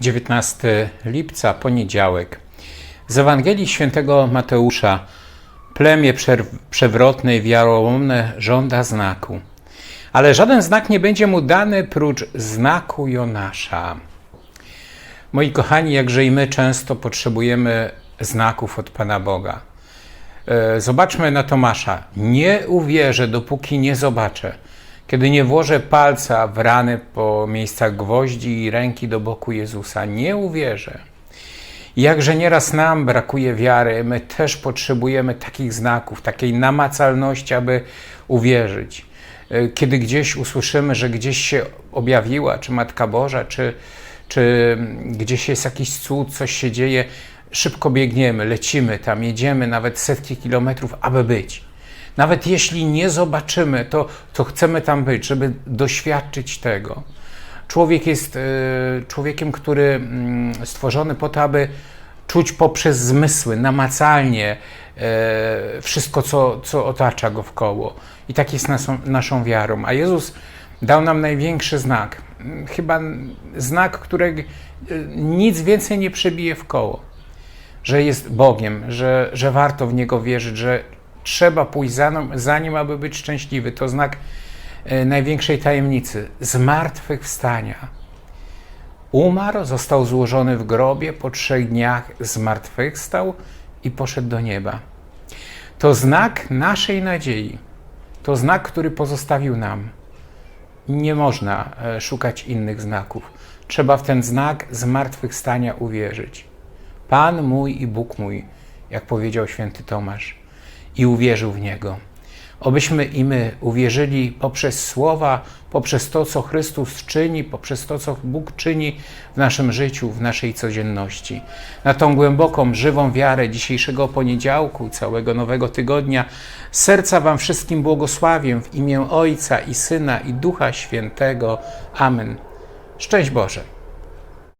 19 lipca, poniedziałek. Z Ewangelii Świętego Mateusza. Plemię przewrotne i wiarołomne żąda znaku. Ale żaden znak nie będzie mu dany prócz znaku Jonasza. Moi kochani, jakże i my często potrzebujemy znaków od Pana Boga. E, Zobaczmy na Tomasza. Nie uwierzę, dopóki nie zobaczę. Kiedy nie włożę palca w rany po miejscach gwoździ i ręki do boku Jezusa, nie uwierzę. Jakże nieraz nam brakuje wiary, my też potrzebujemy takich znaków, takiej namacalności, aby uwierzyć. E, Kiedy gdzieś usłyszymy, że gdzieś się objawiła, czy Matka Boża, czy, czy gdzieś jest jakiś cud, coś się dzieje, szybko biegniemy, lecimy tam, jedziemy nawet setki kilometrów, aby być. Nawet jeśli nie zobaczymy, to, to chcemy tam być, żeby doświadczyć tego. Człowiek jest e, człowiekiem, który mm, stworzony po to, aby czuć poprzez zmysły, namacalnie e, wszystko, co, co otacza go wkoło. I tak jest naszą, naszą wiarą. A Jezus dał nam największy znak. Mm, Chyba znak, którego e, nic więcej nie przebije w koło. Że jest Bogiem, że, że warto w Niego wierzyć, że trzeba pójść za, za Nim, aby być szczęśliwy. To znak e, największej tajemnicy zmartwychwstania. Umarł, został złożony w grobie, po trzech dniach zmartwychwstał i poszedł do nieba. To znak naszej nadziei. To znak, który pozostawił nam. Nie można e, szukać innych znaków. Trzeba w ten znak zmartwychwstania uwierzyć. Pan mój i Bóg mój, jak powiedział święty Tomasz, i uwierzył w niego. Obyśmy i my uwierzyli poprzez słowa, poprzez to, co Chrystus czyni, poprzez to, co Bóg czyni w naszym życiu, w naszej codzienności. Na tą głęboką, żywą wiarę dzisiejszego poniedziałku, całego nowego tygodnia, serca Wam wszystkim błogosławię w imię Ojca i Syna i Ducha Świętego. Amen. Szczęść Boże.